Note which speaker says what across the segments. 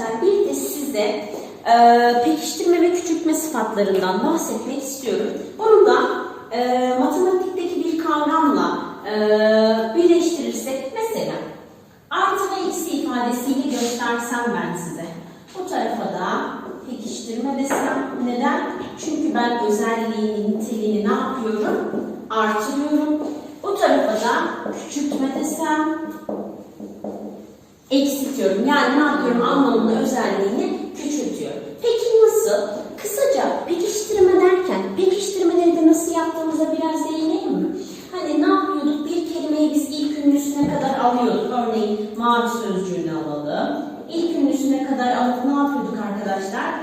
Speaker 1: arkadaşlar bir de size e, pekiştirme ve küçültme sıfatlarından bahsetmek istiyorum. Bunu da e, matematikteki bir kavramla e, birleştirirsek mesela artı ve eksi ifadesiyle göstersem ben size. Bu tarafa da pekiştirme desem. Neden? Çünkü ben özelliğini, niteliğini ne yapıyorum? Artırıyorum. Bu tarafa da küçültme desem eksiltiyorum. Yani ne yapıyorum? Anlamını, özelliğini küçültüyorum. Peki nasıl? Kısaca pekiştirme derken pekiştirmeleri de nasıl yaptığımıza biraz değinelim mi? Hani ne yapıyorduk? Bir kelimeyi biz ilk ünlüsüne kadar alıyorduk. Örneğin mavi sözcüğünü alalım. İlk ünlüsüne kadar alıp ne yapıyorduk arkadaşlar?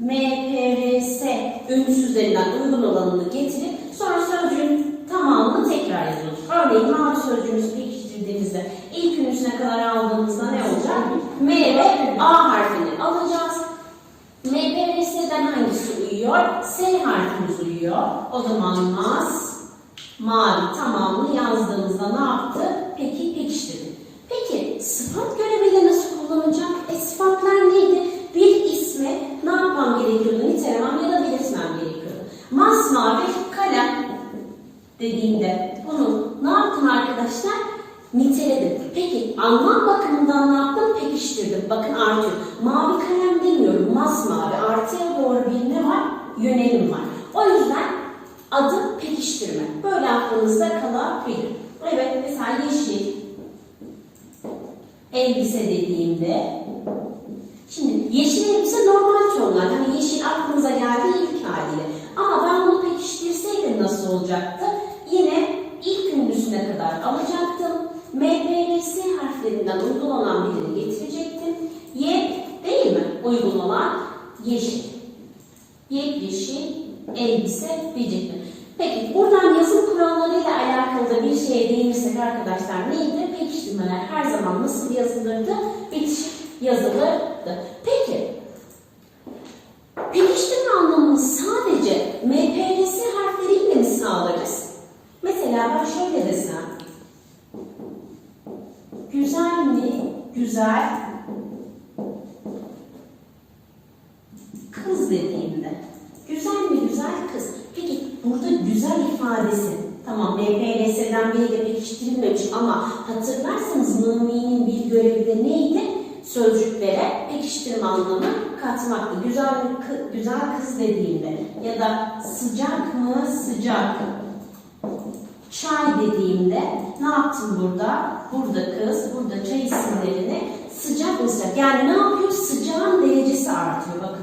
Speaker 1: MPRS ünsüzlerinden uygun olanını getirip sonra sözcüğün tamamını tekrar yazıyoruz. Örneğin mavi sözcüğümüzü pekiştirdiğimizde ilk ünlüsüne kadar aldığımızda ne olacak? M ve A harfini alacağız. MPRS'den hangisi uyuyor? S harfimiz uyuyor. O zaman mas, mavi tamamını yazdığımızda ne yaptı? Peki pekiştirdi. Peki sıfat göreviyle nasıl kullanacak? E sıfatlar neydi? Bir ismi ne yapmam gerekiyordu? Nitelemem ya da belirtmem gerekiyordu. Masmavi kalem dediğimde bunu ne yaptım arkadaşlar? Anlam bakımından ne yaptım? Pekiştirdim. Bakın artıyor. Mavi kalem demiyorum. Masmavi. Artıya doğru bir ne var? Yönelim var. O yüzden adı pekiştirme. Böyle aklınızda kalabilir. Evet mesela yeşil elbise dediğimde Şimdi yeşil elbise normal tonlar. Hani yeşil aklınıza geldi ilk haliyle. Ama ben bunu pekiştirseydim nasıl olacaktı? Yine ilk ünlüsüne kadar alacaktım. MPRS harflerinden uygun birini getirecektim. Y değil mi? Uygun olan yeşil. Yepyeşil elbise diyecektim. Peki buradan yazım kurallarıyla alakalı da bir şeye değinirsek arkadaşlar neydi? Pekiştirmeler her zaman nasıl yazılırdı? Bitişik yazılırdı. Peki pekiştirme anlamını sadece MPRS harfleriyle mi sağlarız? Mesela ben şöyle desem. Güzel mi? Güzel. Kız dediğimde. Güzel mi? Güzel kız. Peki burada güzel ifadesi Tamam MPLS'den biri de pekiştirilmemiş ama hatırlarsanız mı'nın bir görevi de neydi? Sözcüklere pekiştirme anlamı katmaktı. Güzel mi, kı- güzel kız dediğimde ya da sıcak mı sıcak çay dediğimde ne yaptım burada? Burada kız, burada çay isimlerini sıcak mı sıcak? Yani ne yapıyor? Sıcağın derecesi artıyor. Bakın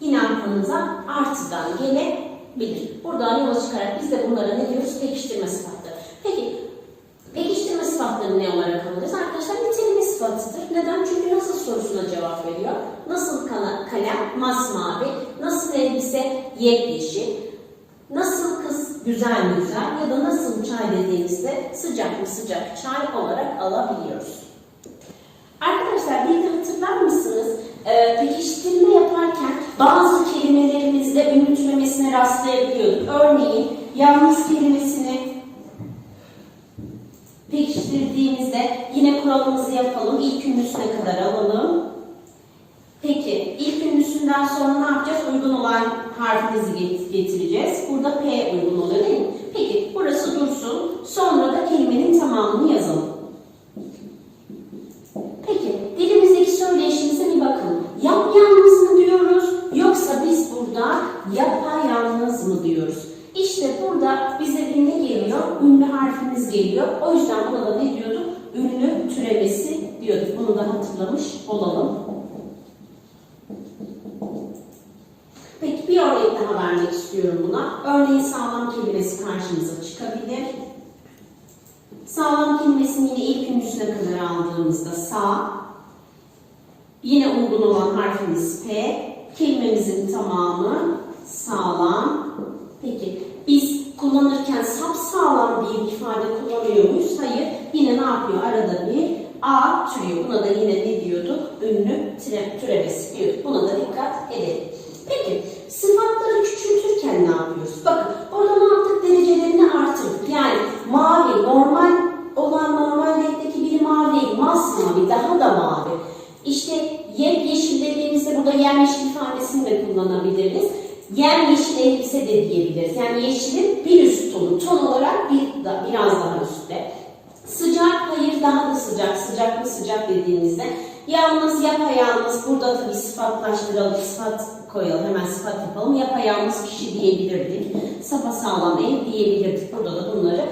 Speaker 1: yine aklınıza artıdan gelebilir. Buradan yola çıkarak biz de bunlara ne diyoruz? Pekiştirme sıfatları. Peki pekiştirme sıfatları ne olarak alırız? Arkadaşlar niteleme sıfatıdır. Neden? Çünkü nasıl sorusuna cevap veriyor. Nasıl kana- kalem? Masmavi. Nasıl elbise? Yepyeşil. Nasıl kız güzel güzel ya da nasıl çay dediğimizde sıcak mı sıcak çay olarak alabiliyoruz. Arkadaşlar bir de hatırlar mısınız? Ee, pekiştirme yaparken bazı kelimelerimizde ünlü türemesine rastlayabiliyorduk. Örneğin yalnız kelimesini pekiştirdiğimizde yine kuralımızı yapalım. İlk ünlüsüne kadar alalım. Ünlüsünden sonra ne yapacağız? Uygun olan harfimizi get- getireceğiz. Burada P uygun oluyor değil mi? Peki burası dursun. Sonra da kelimenin tamamını yazalım. Peki dilimizdeki söyleyişimize bir bakalım. Yapyalnız mı diyoruz yoksa biz burada yapayalnız mı diyoruz? İşte burada bize bir ne geliyor? Ünlü harfimiz geliyor. O yüzden buna da ne diyorduk? Ünlü türemesi diyorduk. Bunu da hatırlamış olalım. Peki bir örnek daha vermek istiyorum buna. Örneğin sağlam kelimesi karşımıza çıkabilir. Sağlam kelimesini yine ilk ünlüsüne kadar aldığımızda sağ. Yine uygun olan harfimiz P. Kelimemizin tamamı sağlam. Peki biz kullanırken sap sağlam bir ifade kullanıyor muyuz? Hayır. Yine ne yapıyor? Arada bir A türüyor. Buna da yine ne diyorduk? Ünlü türe, türemesi diyorduk. Buna da dikkat edelim. Peki sıfatları küçültürken ne yapıyoruz? Bakın orada ne yaptık? Derecelerini artırdık. Yani mavi, normal olan normal renkteki biri mavi değil, masmavi, daha da mavi. İşte yemyeşil dediğimizde burada yemyeşil ifadesini de kullanabiliriz. Yemyeşil elbise de diyebiliriz. Yani yeşilin bir üst tonu. Ton olarak bir, biraz daha üstte. Sıcak, hayır daha da sıcak. Sıcak mı sıcak dediğimizde. Yalnız, yapayalnız. Burada tabii sıfatlaştıralım, sıfat koyalım. Hemen sıfat yapalım. Yapayalnız kişi diyebilirdik. Sapasağlam ev diyebilirdik. Burada da bunları